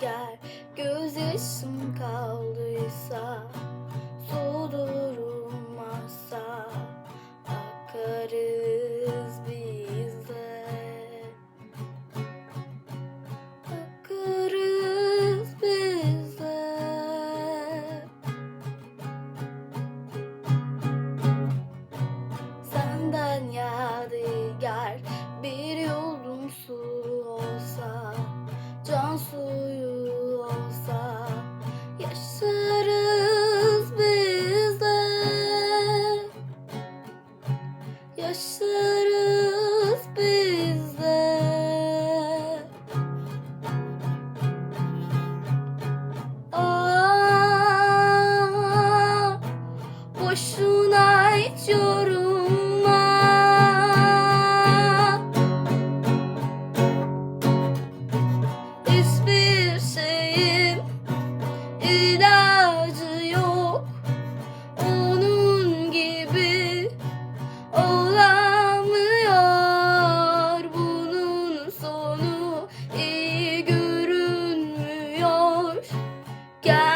gel Gözyaşım kaldıysa Soğuk yaşarız biz de Aa, boşuna içiyorum. God.